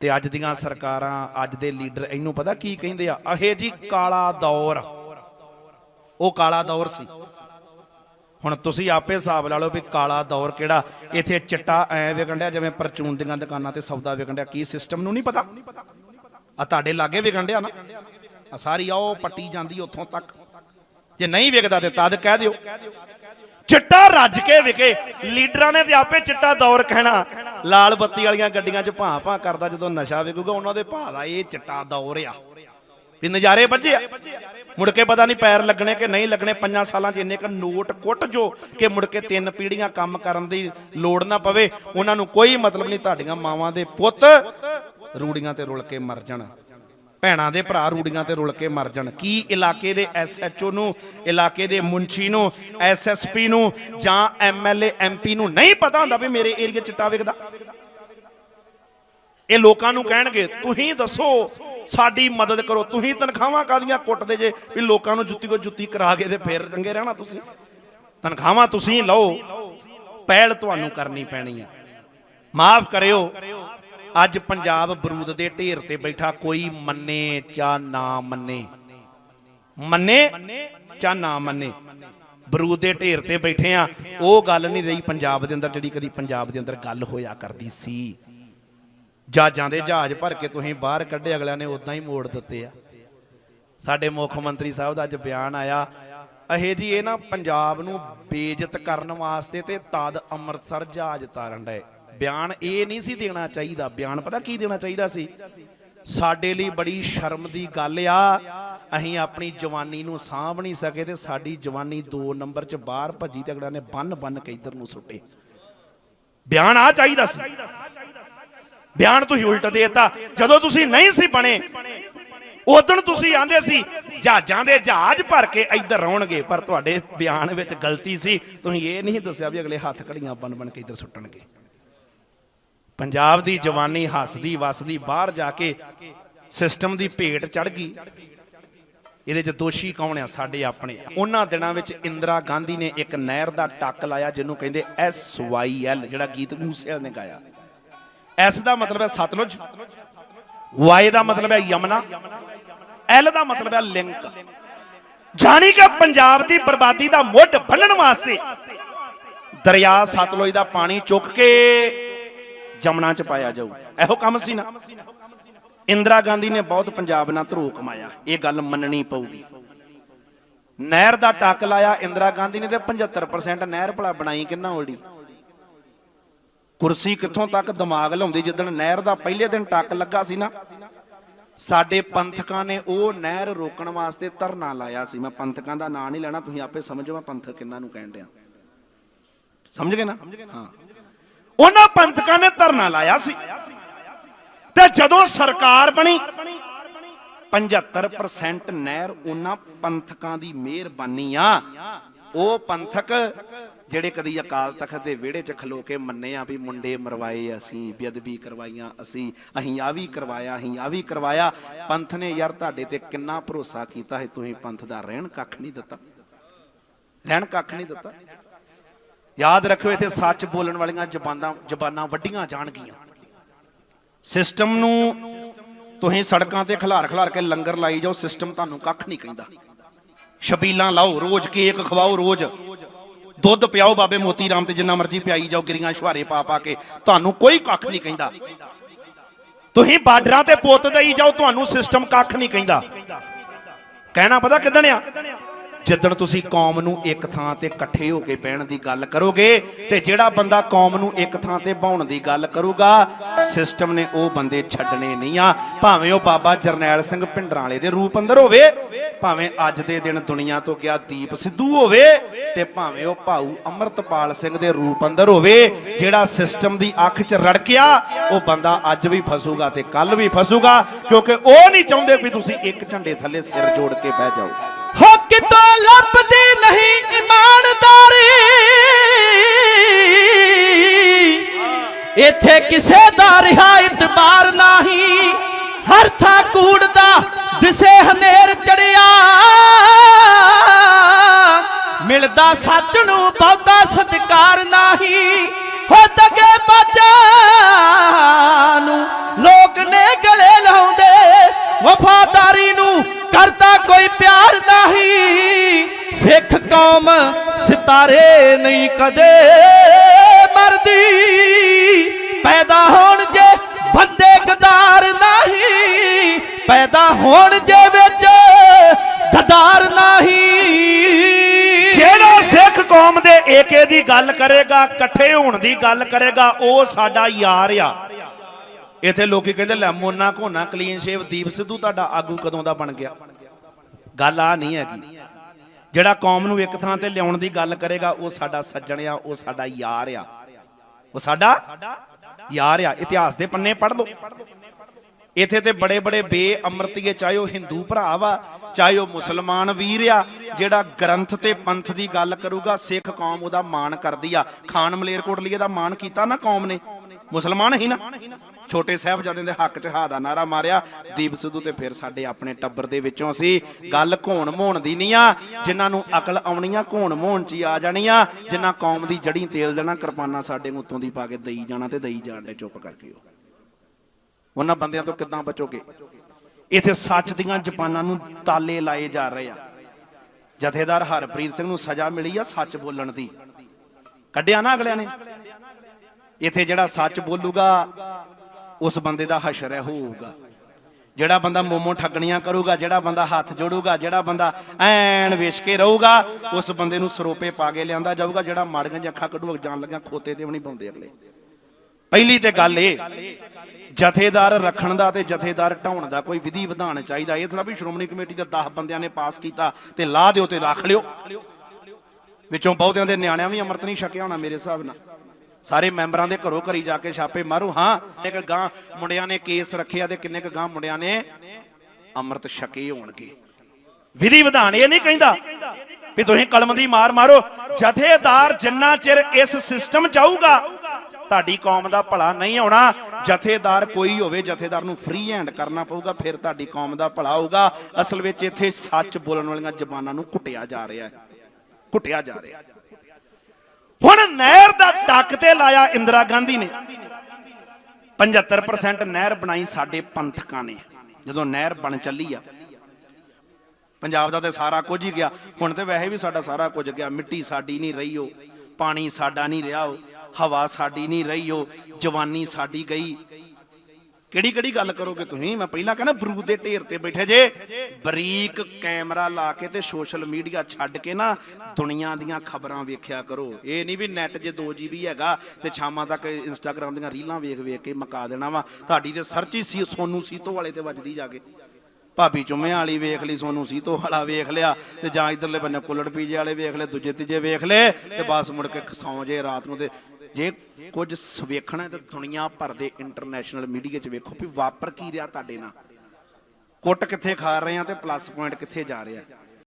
ਤੇ ਅੱਜ ਦੀਆਂ ਸਰਕਾਰਾਂ, ਅੱਜ ਦੇ ਲੀਡਰ ਇਹਨੂੰ ਪਤਾ ਕੀ ਕਹਿੰਦੇ ਆ? ਅਹੇ ਜੀ ਕਾਲਾ ਦੌਰ। ਉਹ ਕਾਲਾ ਦੌਰ ਸੀ। ਹੁਣ ਤੁਸੀਂ ਆਪੇ ਹਿਸਾਬ ਲਾ ਲਓ ਵੀ ਕਾਲਾ ਦੌਰ ਕਿਹੜਾ? ਇੱਥੇ ਚਿੱਟਾ ਐ ਵਿਕਣ ਡਿਆ, ਜਿਵੇਂ ਪਰਚੂਨ ਦੀਆਂ ਦੁਕਾਨਾਂ ਤੇ ਸੌਦਾ ਵਿਕਣ ਡਿਆ। ਕੀ ਸਿਸਟਮ ਨੂੰ ਨਹੀਂ ਪਤਾ? ਆ ਤੁਹਾਡੇ ਲਾਗੇ ਵਿਕਣ ਡਿਆ ਨਾ। ਆ ਸਾਰੀ ਆ ਉਹ ਪੱਟੀ ਜਾਂਦੀ ਉੱਥੋਂ ਤੱਕ। ਜੇ ਨਹੀਂ ਵਿਕਦਾ ਤੇ ਤਦ ਕਹਿ ਦਿਓ। ਚਿੱਟਾ ਰੱਜ ਕੇ ਵਿਕੇ। ਲੀਡਰਾਂ ਨੇ ਤੇ ਆਪੇ ਚਿੱਟਾ ਦੌਰ ਕਹਿਣਾ। ਲਾਲ ਬੱਤੀ ਵਾਲੀਆਂ ਗੱਡੀਆਂ 'ਚ ਭਾਂ ਭਾਂ ਕਰਦਾ ਜਦੋਂ ਨਸ਼ਾ ਵਿਕੂਗਾ ਉਹਨਾਂ ਦੇ ਭਾਅ ਦਾ ਇਹ ਚਿੱਟਾ ਦੌਰ ਆ। ਵੀ ਨਜ਼ਾਰੇ ਵੱਜੇ ਆ। ਮੁੜ ਕੇ ਪਤਾ ਨਹੀਂ ਪੈਰ ਲੱਗਣੇ ਕਿ ਨਹੀਂ ਲੱਗਣੇ, ਪੰਜਾਂ ਸਾਲਾਂ 'ਚ ਇੰਨੇ ਕ ਨੋਟ ਕੁੱਟ ਜੋ ਕਿ ਮੁੜ ਕੇ ਤਿੰਨ ਪੀੜੀਆਂ ਕੰਮ ਕਰਨ ਦੀ ਲੋੜ ਨਾ ਪਵੇ। ਉਹਨਾਂ ਨੂੰ ਕੋਈ ਮਤਲਬ ਨਹੀਂ, ਤੁਹਾਡੀਆਂ ਮਾਵਾਂ ਦੇ ਪੁੱਤ ਰੂੜੀਆਂ ਤੇ ਰੁਲ ਕੇ ਮਰ ਜਾਣ। ਭੈਣਾਂ ਦੇ ਭਰਾ ਰੂੜੀਆਂ ਤੇ ਰੁਲ ਕੇ ਮਰ ਜਾਣ। ਕੀ ਇਲਾਕੇ ਦੇ ਐਸਐਚਓ ਨੂੰ, ਇਲਾਕੇ ਦੇ ਮੁੰਸ਼ੀ ਨੂੰ ਐਸਐਸਪੀ ਨੂੰ ਜਾਂ ਐਮਐਲਏ ਐਮਪੀ ਨੂੰ ਨਹੀਂ ਪਤਾ ਹੁੰਦਾ ਵੀ ਮੇਰੇ ਏਰੀਆ ਚਿੱਟਾ ਵਿਕਦਾ? ਇਹ ਲੋਕਾਂ ਨੂੰ ਕਹਿਣਗੇ, ਤੁਸੀਂ ਦੱਸੋ, ਸਾਡੀ ਮਦਦ ਕਰੋ। ਤੁਸੀਂ ਤਨਖਾਹਾਂ ਕਾਦੀਆਂ ਕੁੱਟਦੇ ਜੇ? ਵੀ ਲੋਕਾਂ ਨੂੰ ਜੁੱਤੀ ਕੋ ਜੁੱਤੀ ਕਰਾ ਕੇ ਤੇ ਫੇਰ ਚੰਗੇ ਰਹਿਣਾ ਤੁਸੀਂ। ਤਨਖਾਹਾਂ ਤੁਸੀਂ ਲਓ, ਪਹਿਲ ਤੁਹਾਨੂੰ ਕਰਨੀ ਪੈਣੀ ਆ। ਮਾਫ ਕਰਿਓ ਅੱਜ ਪੰਜਾਬ ਬਰੂਦ ਦੇ ਢੇਰ ਤੇ ਬੈਠਾ ਕੋਈ ਮੰਨੇ ਜਾਂ ਨਾ ਮੰਨੇ। ਮੰਨੇ ਜਾਂ ਨਾ ਮੰਨੇ। ਬਰੂਦ ਦੇ ਢੇਰ ਤੇ ਬੈਠੇ ਆ। ਉਹ ਗੱਲ ਨਹੀਂ ਰਹੀ ਪੰਜਾਬ ਦੇ ਅੰਦਰ, ਜਿਹੜੀ ਕਦੀ ਪੰਜਾਬ ਦੇ ਅੰਦਰ ਗੱਲ ਹੋਇਆ ਕਰਦੀ ਸੀ। ਜਹਾਜ਼ਾਂ ਦੇ ਜਹਾਜ਼ ਭਰ ਕੇ ਤੁਸੀਂ ਬਾਹਰ ਕੱਢੇ, ਅਗਲਿਆਂ ਨੇ ਉਦਾਂ ਹੀ ਮੋੜ ਦਿੱਤੇ ਆ। ਸਾਡੇ ਮੁੱਖ ਮੰਤਰੀ ਸਾਹਿਬ ਦਾ ਅੱਜ ਬਿਆਨ ਆਇਆ। ਅਹੇ ਜੀ, ਇਹ ਨਾ ਪੰਜਾਬ ਨੂੰ ਬੇਇੱਜ਼ਤ ਕਰਨ ਵਾਸਤੇ ਤੇ ਤਦ ਅੰਮ੍ਰਿਤਸਰ ਜਹਾਜ਼ ਤਾਰਨ ਡਏ। ਬਿਆਨ ਇਹ ਨਹੀਂ ਸੀ ਦੇਣਾ ਚਾਹੀਦਾ, ਬਿਆਨ ਪਤਾ ਕੀ ਦੇਣਾ ਚਾਹੀਦਾ ਸੀ? ਸਾਡੇ ਲਈ ਬੜੀ ਸ਼ਰਮ ਦੀ ਗੱਲ ਆ। ਅਸੀਂ ਆਪਣੀ ਜਵਾਨੀ ਨੂੰ ਸਾਂਭ ਨਹੀਂ ਸਕੇ ਤੇ ਸਾਡੀ ਜਵਾਨੀ 2 ਨੰਬਰ 'ਚ ਬਾਹਰ ਭੱਜੀ ਤੇ ਅਗਲਿਆਂ ਨੇ ਬੰਨ ਬੰਨ ਕੇ ਇਧਰ ਨੂੰ ਸੁੱਟੇ। ਬਿਆਨ ਆ ਚਾਹੀਦਾ ਸੀ। ਬਿਆਨ ਤੁਸੀਂ ਉਲਟ ਦੇਤਾ। ਜਦੋਂ ਤੁਸੀਂ ਨਹੀਂ ਸੀ ਬਣੇ ਉਦੋਂ ਤੁਸੀਂ ਆਂਦੇ ਸੀ, ਜਹਾਜ਼ਾਂ ਦੇ ਜਹਾਜ਼ ਭਰ ਕੇ ਇੱਧਰ ਆਉਣਗੇ। ਪਰ ਤੁਹਾਡੇ ਬਿਆਨ ਵਿੱਚ ਗਲਤੀ ਸੀ। ਤੁਸੀਂ ਇਹ ਨਹੀਂ ਦੱਸਿਆ ਵੀ ਅਗਲੇ ਹੱਥ ਘੜੀਆਂ ਬਣ ਬਣ ਕੇ ਇੱਧਰ ਸੁੱਟਣਗੇ। ਪੰਜਾਬ ਦੀ ਜਵਾਨੀ ਹੱਸਦੀ, ਵਸਦੀ, ਬਾਹਰ ਜਾ ਕੇ ਸਿਸਟਮ ਦੀ ਭੇਟ ਚੜ ਗਈ। ਇਹਦੇ ਚ ਦੋਸ਼ੀ ਕੌਣ ਆ? ਸਾਡੇ ਆਪਣੇ। ਉਹਨਾਂ ਦਿਨਾਂ ਵਿੱਚ ਇੰਦਰਾ ਗਾਂਧੀ ਨੇ ਇੱਕ ਨਹਿਰ ਦਾ ਟੱਕ ਲਾਇਆ, ਜਿਹਨੂੰ ਕਹਿੰਦੇ ਐਸ ਵਾਈ ਐਲ, ਜਿਹੜਾ ਗੀਤ ਮੂਸੇਵਾਲ ਨੇ ਗਾਇਆ। ਐਸ ਦਾ ਮਤਲਬ ਹੈ ਸਤਲੁਜ, ਵਾਈ ਦਾ ਮਤਲਬ ਹੈ ਯਮਨਾ, ਐਲ ਦਾ ਮਤਲਬ ਹੈ ਲਿੰਕ। ਜਾਣੀ ਕਿ ਪੰਜਾਬ ਦੀ ਬਰਬਾਦੀ ਦਾ ਮੁੱਢ ਬੰਨਣ ਵਾਸਤੇ ਦਰਿਆ ਸਤਲੁਜ ਦਾ ਪਾਣੀ ਚੁੱਕ ਕੇ ਜਮਨਾ ਚ ਪਾਇਆ ਜਾਊ। ਇਹੋ ਕੰਮ ਸੀ ਨਾ। ਇੰਦਰਾ ਗਾਂਧੀ ਨੇ ਬਹੁਤ ਪੰਜਾਬ ਨਾਲ ਧਰੋ ਕਮਾਇਆ। ਇਹ ਗੱਲ ਮੰਨਣੀ ਪਊਗੀ। ਨਹਿਰ ਦਾ ਟੱਕ ਲਾਇਆ ਇੰਦਰਾ ਗਾਂਧੀ ਨੇ ਤੇ 75% ਨਹਿਰ ਭਲਾ ਬਣਾਈ ਕਿੰਨਾ ਓੜੀ ਕੁਰਸੀ ਕਿੱਥੋਂ ਤੱਕ ਦਿਮਾਗ ਲਾਉਂਦੀ ਜਿੱਦਣ ਨਹਿਰ ਦਾ ਪਹਿਲੇ ਦਿਨ ਟੱਕ ਲੱਗਾ ਸੀ ਨਾ। ਸਾਡੇ ਪੰਥਕਾਂ ਨੇ ਉਹ ਨਹਿਰ ਰੋਕਣ ਵਾਸਤੇ ਧਰਨਾ ਲਾਇਆ ਸੀ। ਮੈਂ ਪੰਥਕਾਂ ਦਾ ਨਾਂ ਨਹੀਂ ਲੈਣਾ ਤੁਸੀਂ ਆਪੇ ਸਮਝੋ ਮੈਂ ਪੰਥਕ ਕਿੰਨਾ ਨੂੰ ਕਹਿਣ ਡਿਆ। ਸਮਝ ਗਏ ਨਾ? ਹਾਂ। ਉਹਨਾਂ ਪੰਥਕਾਂ ਨੇ ਧਰਨਾ ਲਾਇਆ ਸੀ। ਤੇ ਜਦੋਂ ਸਰਕਾਰ ਬਣੀ 75% ਨਹਿਰ ਉਹਨਾਂ ਪੰਥਕਾਂ ਦੀ ਮਿਹਰਬਾਨੀ ਆ। ਉਹ ਪੰਥਕ ਜਿਹੜੇ ਕਦੀ ਅਕਾਲ ਤਖਤ ਦੇ ਵਿਹੜੇ 'ਚ ਖਲੋ ਕੇ ਮੰਨੇ ਆ ਵੀ ਮੁੰਡੇ ਮਰਵਾਏ ਅਸੀਂ, ਬੇਅਦਬੀ ਕਰਵਾਈਆਂ ਅਸੀਂ ਅਸੀਂ ਆ ਵੀ ਕਰਵਾਇਆ, ਅਸੀਂ ਆ ਵੀ ਕਰਵਾਇਆ। ਪੰਥ ਨੇ ਯਾਰ ਤੁਹਾਡੇ ਤੇ ਕਿੰਨਾ ਭਰੋਸਾ ਕੀਤਾ ਹੈ, ਤੁਸੀਂ ਪੰਥ ਦਾ ਰਹਿਣ ਕੱਖ ਨਹੀਂ ਦਿੱਤਾ। ਰਹਿਣ ਕੱਖ ਨਹੀਂ ਦਿੱਤਾ। ਯਾਦ ਰੱਖਿਓ, ਇੱਥੇ ਸੱਚ ਬੋਲਣ ਵਾਲੀਆਂ ਜ਼ਬਾਨਾਂ ਜ਼ਬਾਨਾਂ ਵੱਡੀਆਂ ਜਾਣਗੀਆਂ। ਸਿਸਟਮ ਨੂੰ ਤੁਸੀਂ ਸੜਕਾਂ ਤੇ ਖਿਲਾਰ ਖਿਲਾਰ ਕੇ ਲੰਗਰ ਲਾਈ ਜਾਓ, ਸਿਸਟਮ ਤੁਹਾਨੂੰ ਕੱਖ ਨਹੀਂ ਕਹਿੰਦਾ। ਛਬੀਲਾਂ ਲਾਓ, ਰੋਜ਼ ਕੇਕ ਖਵਾਓ, ਰੋਜ਼। ਦੁੱਧ ਪਿਆਓ, ਬਾਬੇ ਮੋਤੀ ਰਾਮ ਤੇ ਜਿੰਨਾ ਮਰਜ਼ੀ ਪਿਆਈ ਜਾਓ, ਗਿਰੀਆਂ ਛੁਹਾਰੇ ਪਾ ਪਾ ਕੇ। ਤੁਹਾਨੂੰ ਕੋਈ ਕੱਖ ਨਹੀਂ ਕਹਿੰਦਾ। ਤੁਸੀਂ ਬਾਰਡਰਾਂ ਤੇ ਪੁੱਤ ਦੇਈ ਜਾਓ, ਤੁਹਾਨੂੰ ਸਿਸਟਮ ਕੱਖ ਨਹੀਂ ਕਹਿੰਦਾ। ਕਹਿਣਾ ਪਤਾ ਕਿਦਣ ਆ? ਜਿੱਦਣ ਤੁਸੀਂ ਕੌਮ ਨੂੰ ਇੱਕ ਥਾਂ ਤੇ ਇਕੱਠੇ ਹੋ ਕੇ ਬਹਿਣ ਦੀ ਗੱਲ ਕਰੋਗੇ ਤੇ ਜਿਹੜਾ ਬੰਦਾ ਕੌਮ ਨੂੰ ਇੱਕ ਥਾਂ ਤੇ ਬਾਉਣ ਦੀ ਗੱਲ ਕਰੂਗਾ ਸਿਸਟਮ ਨੇ ਉਹ ਬੰਦੇ ਛੱਡਣੇ ਨਹੀਂ ਆ। ਭਾਵੇਂ ਉਹ ਬਾਬਾ ਜਰਨੈਲ ਸਿੰਘ ਭਿੰਡਰਾਂ ਦੇ ਰੂਪ ਅੰਦਰ ਹੋਵੇ, ਭਾਵੇਂ ਅੱਜ ਦੇ ਦਿਨ ਦੁਨੀਆ ਤੋਂ ਗਿਆ ਦੀਪ ਸਿੱਧੂ ਹੋਵੇ ਤੇ ਭਾਵੇਂ ਉਹ ਭਾਊ ਅਮਰਤਪਾਲ ਸਿੰਘ ਦੇ ਰੂਪ ਅੰਦਰ ਹੋਵੇ, ਜਿਹੜਾ ਸਿਸਟਮ ਦੀ ਅੱਖ 'ਚ ਰੜਕਿਆ, ਉਹ ਬੰਦਾ ਅੱਜ ਵੀ ਫਸੂਗਾ ਤੇ ਕੱਲ ਵੀ ਫਸੂਗਾ, ਕਿਉਂਕਿ ਉਹ ਨਹੀਂ ਚਾਹੁੰਦੇ ਵੀ ਤੁਸੀਂ ਇੱਕ ਝੰਡੇ ਥੱਲੇ ਸਿਰ ਜੋੜ ਕੇ ਬਹਿ ਜਾਓ। ਕਿਤੋਂ ਲੱਭਦੀ ਨਹੀਂ ਇਮਾਨਦਾਰੀ? ਇੱਥੇ ਕਿਸੇ ਦਾ ਰਿਹਾ ਇਤਬਾਰ ਨਹੀਂ। ਹਰ ਥਾਂ ਕੂੜ ਦਾ ਦਿਸੇ ਹਨੇਰ ਚੜਿਆ। ਮਿਲਦਾ ਸੱਚ ਨੂੰ ਬਹੁਤਾ ਸਤਿਕਾਰ ਨਹੀਂ। ਹੋ ਦਗੇ ਪੈਦਾ ਹੋਣ ਜੇ ਵਿੱਚ ਗਦਾਰ ਨਹੀਂ। ਜਿਹੜਾ ਸਿੱਖ ਕੌਮ ਦੇ ਏਕੇ ਦੀ ਗੱਲ ਕਰੇਗਾ, ਇਕੱਠੇ ਹੋਣ ਦੀ ਗੱਲ ਕਰੇਗਾ, ਉਹ ਸਾਡਾ ਯਾਰ ਆ। ਇੱਥੇ ਲੋਕੀ ਕਹਿੰਦੇ, ਲੈ ਮੋਨਾ ਘੋਨਾ, ਕਲੀਨ ਸ਼ੇਵ, ਦੀਪ ਸਿੱਧੂ, ਤੁਹਾਡਾ ਆਗੂ ਕਦੋਂ ਦਾ ਬਣ ਗਿਆ? ਗੱਲ ਆ ਨਹੀਂ ਹੈਗੀ। ਜਿਹੜਾ ਕੌਮ ਨੂੰ ਇੱਕ ਥਾਂ ਤੇ ਲਿਆਉਣ ਦੀ ਗੱਲ ਕਰੇਗਾ, ਉਹ ਸਾਡਾ ਸੱਜਣ ਆ, ਉਹ ਸਾਡਾ ਯਾਰ ਆ। ਉਹ ਸਾਡਾ ਯਾਰ ਆ। ਇਤਿਹਾਸ ਦੇ ਪੰਨੇ ਪੜ੍ਹ ਲਓ। ਇੱਥੇ ਤੇ ਬੜੇ ਬੜੇ ਬੇਅਮਰਤੀਏ, ਚਾਹੇ ਉਹ ਹਿੰਦੂ ਭਰਾ ਵਾ, ਚਾਹੇ ਉਹ ਮੁਸਲਮਾਨ ਵੀਰ ਆ, ਜਿਹੜਾ ਗ੍ਰੰਥ ਤੇ ਪੰਥ ਦੀ ਗੱਲ ਕਰੂਗਾ, ਸਿੱਖ ਕੌਮ ਉਹਦਾ ਮਾਣ ਕਰਦੀ ਆ। ਖਾਨ ਮਲੇਰਕੋਟਲੀਏ ਦਾ ਮਾਣ ਕੀਤਾ ਨਾ ਕੌਮ ਨੇ? ਮੁਸਲਮਾਨ ਹੀ ਨਾ? ਛੋਟੇ ਸਾਹਿਬਜ਼ਾਦਿਆਂ ਦੇ ਹੱਕ 'ਚ ਹਾ ਦਾ ਨਾਰਾ ਮਾਰਿਆ। ਦੀਪ ਸਿੱਧੂ ਤੇ ਫਿਰ ਸਾਡੇ ਆਪਣੇ ਟੱਬਰ ਦੇ ਵਿੱਚੋਂ ਸੀ ਗੱਲ ਘੋਣ ਮੋਣ ਦੀ ਨਹੀਂ ਆ। ਜਿਨ੍ਹਾਂ ਨੂੰ ਅਕਲ ਆਉਣੀਆਂ ਘੋਣ ਮੋਣ 'ਚ ਹੀ ਆ ਜਾਣੀਆਂ। ਜਿਨ੍ਹਾਂ ਕੌਮ ਦੀ ਜੜੀ ਤੇਲ ਦੇਣਾ, ਕਿਰਪਾਨਾਂ ਸਾਡੇ ਉੱਤੋਂ ਦੀ ਪਾ ਕੇ ਦਈ ਜਾਣਾ ਤੇ ਦਈ ਜਾਣ ਦੇ ਚੁੱਪ ਕਰਕੇ ਉਹ। ਉਹਨਾਂ ਬੰਦਿਆਂ ਤੋਂ ਕਿੱਦਾਂ ਬਚੋਗੇ? ਇੱਥੇ ਸੱਚ ਦੀਆਂ ਜਪਾਨਾਂ ਨੂੰ ਤਾਲੇ ਲਾਏ ਜਾ ਰਹੇ ਆ। ਜਥੇਦਾਰ ਹਰਪ੍ਰੀਤ ਸਿੰਘ ਨੂੰ ਸਜ਼ਾ ਮਿਲੀ ਆ ਸੱਚ ਬੋਲਣ ਦੀ। ਕੱਢਿਆ ਨਾ ਅਗਲਿਆਂ ਨੇ। ਇੱਥੇ ਜਿਹੜਾ ਸੱਚ ਬੋਲੂਗਾ, ਉਸ ਬੰਦੇ ਦਾ ਹਸ਼ਰ ਹੈ ਹੋਊਗਾ। ਜਿਹੜਾ ਬੰਦਾ ਮੋਮੋ ਠੱਗਣੀਆਂ ਕਰੂਗਾ, ਜਿਹੜਾ ਬੰਦਾ ਹੱਥ ਜੋੜੂਗਾ, ਜਿਹੜਾ ਬੰਦਾ ਐਨ ਵਿਸ਼ ਕੇ ਰਹੂਗਾ, ਉਸ ਬੰਦੇ ਨੂੰ ਸਰੋਪੇ ਪਾ ਕੇ ਲਿਆਂਦਾ ਜਾਊਗਾ, ਜਿਹੜਾ ਮਾੜੀਆਂ ਜਿਹੀਆਂ ਅੱਖਾਂ ਕੱਢੂਗਾ ਜਾਣ ਲੱਗਿਆ ਖੋਤੇ ਤੇ ਵੀ ਨਹੀਂ ਪਾਉਂਦੇ ਅਗਲੇ। ਪਹਿਲੀ ਤੇ ਗੱਲ ਇਹ, ਜਥੇਦਾਰ ਰੱਖਣ ਦਾ ਤੇ ਜਥੇਦਾਰ ਢਾਉਣ ਦਾ ਕੋਈ ਵਿਧੀ ਵਿਧਾਨ ਚਾਹੀਦਾ। ਇਹ ਥੋੜਾ ਵੀ ਸ਼੍ਰੋਮਣੀ ਕਮੇਟੀ ਦੇ 10 ਬੰਦਿਆਂ ਨੇ ਪਾਸ ਕੀਤਾ ਤੇ ਲਾ ਦਿਓ ਤੇ ਰੱਖ ਲਿਓ। ਵਿੱਚੋਂ ਬਹੁਤਿਆਂ ਦੇ ਨਿਆਣਿਆਂ ਵੀ ਅੰਮ੍ਰਿਤ ਨਹੀਂ ਛਕਿਆ ਹੋਣਾ ਮੇਰੇ ਹਿਸਾਬ ਨਾਲ। ਸਾਰੇ ਮੈਂਬਰਾਂ ਦੇ ਘਰੋਂ ਘਰੀ ਜਾ ਕੇ ਛਾਪੇ ਮਾਰੂ। ਹਾਂ ਇੱਕ ਗਾਂ ਮੁੰਡਿਆਂ ਨੇ ਕੇਸ ਰੱਖਿਆ ਤੇ ਕਿੰਨੇ ਕ ਗਾਂ ਮੁੰਡਿਆਂ ਨੇ ਅੰਮ੍ਰਿਤ ਛਕੇ ਹੋਣਗੇ। ਵਿਧੀ ਵਿਧਾਨ ਇਹ ਨਹੀਂ ਕਹਿੰਦਾ ਵੀ ਤੁਸੀਂ ਕਲਮ ਦੀ ਮਾਰ ਮਾਰੋ। ਜਥੇਦਾਰ ਜਿੰਨਾ ਚਿਰ ਇਸ ਸਿਸਟਮ ਚ ਆਊਗਾ ਤੁਹਾਡੀ ਕੌਮ ਦਾ ਭਲਾ ਨਹੀਂ ਹੋਣਾ ਜਥੇਦਾਰ ਕੋਈ ਹੋਵੇ, ਜਥੇਦਾਰ ਨੂੰ ਫ੍ਰੀ ਹੈਂਡ ਕਰਨਾ ਪਊਗਾ, ਫਿਰ ਤੁਹਾਡੀ ਕੌਮ ਦਾ ਭਲਾ ਹੋਊਗਾ। ਅਸਲ ਵਿੱਚ ਇੱਥੇ ਸੱਚ ਬੋਲਣ ਵਾਲੀਆਂ ਜ਼ਬਾਨਾਂ ਨੂੰ ਕੁੱਟਿਆ ਜਾ ਰਿਹਾ ਹੈ। ਕੁੱਟਿਆ ਜਾ ਰਿਹਾ ਹੁਣ ਨਹਿਰ ਦਾ ਟੱਕ ਤੇ ਲਾਇਆ ਇੰਦਰਾ ਗਾਂਧੀ ਨੇ। 75% ਨਹਿਰ ਬਣਾਈ ਸਾਡੇ ਪੰਥਕਾਂ ਨੇ। ਜਦੋਂ ਨਹਿਰ ਬਣ ਚੱਲੀ ਆ, ਪੰਜਾਬ ਦਾ ਤੇ ਸਾਰਾ ਕੁਝ ਹੀ ਗਿਆ। ਹੁਣ ਤੇ ਵੈਸੇ ਵੀ ਸਾਡਾ ਸਾਰਾ ਕੁਝ ਗਿਆ। ਮਿੱਟੀ ਸਾਡੀ ਨਹੀਂ ਰਹੀ ਉਹ, ਪਾਣੀ ਸਾਡਾ ਨਹੀਂ ਰਿਹਾ ਉਹ। ਹਵਾ ਸਾਡੀ ਨਹੀਂ ਰਹੀ ਉਹ ਜਵਾਨੀ ਸਾਡੀ ਗਈ। ਕਿਹੜੀ ਕਿਹੜੀ ਗੱਲ ਕਰੋਗੇ ਤੁਸੀਂ? ਮੈਂ ਪਹਿਲਾਂ ਕਹਿੰਦਾ ਬਰੂਦ ਦੇ ਢੇਰ ਤੇ ਬੈਠੇ ਜੇ। ਬਰੀਕ ਕੈਮਰਾ ਲਾ ਕੇ ਤੇ ਸੋਸ਼ਲ ਮੀਡੀਆ ਛੱਡ ਕੇ ਨਾ ਦੁਨੀਆ ਦੀਆਂ ਖਬਰਾਂ ਵੇਖਿਆ ਕਰੋ। ਇਹ ਨਹੀਂ ਵੀ ਨੈਟ ਜੇ 2 GB ਹੈਗਾ ਤੇ ਸ਼ਾਮਾਂ ਤੱਕ ਇੰਸਟਾਗ੍ਰam ਦੀਆਂ ਰੀਲਾਂ ਵੇਖ ਵੇਖ ਕੇ ਮਕਾ ਦੇਣਾ ਵਾ। ਤੁਹਾਡੀ ਤੇ ਸਰਚ ਹੀ ਸੀ, ਸੋਨੂ ਸੀਤੋ ਵਾਲੇ ਤੇ ਵੱਜਦੀ ਜਾ ਕੇ। ਭਾਬੀ ਚੁੰਮਿਆਂ ਵਾਲੀ ਵੇਖ ਲਈ, ਸੋਨੂ ਸੀਤੋ ਵਾਲਾ ਵੇਖ ਲਿਆ ਤੇ ਜਾਂ ਇਧਰਲੇ ਬੰਨੇ ਕੁੱਲੜ ਪੀਜੇ ਵਾਲੇ ਵੇਖ ਲਏ, ਦੂਜੇ ਤੀਜੇ ਵੇਖ ਲਏ ਤੇ ਬਸ ਮੁੜ ਕੇ ਸੌਂ ਜੇ ਰਾਤ ਨੂੰ ਤੇ ਜੇ ਕੁਝ ਵੇਖਣਾ ਤਾਂ ਦੁਨੀਆ ਭਰ ਦੇ ਇੰਟਰਨੈਸ਼ਨਲ ਮੀਡੀਆ 'ਚ ਵੇਖੋ ਵੀ ਵਾਪਰ ਕੀ ਰਿਹਾ ਤੁਹਾਡੇ ਨਾਲ। ਕੁੱਟ ਕਿੱਥੇ ਖਾ ਰਹੇ ਆ ਤੇ ਪਲੱਸ ਪੁਆਇੰਟ ਕਿੱਥੇ ਜਾ ਰਿਹਾ।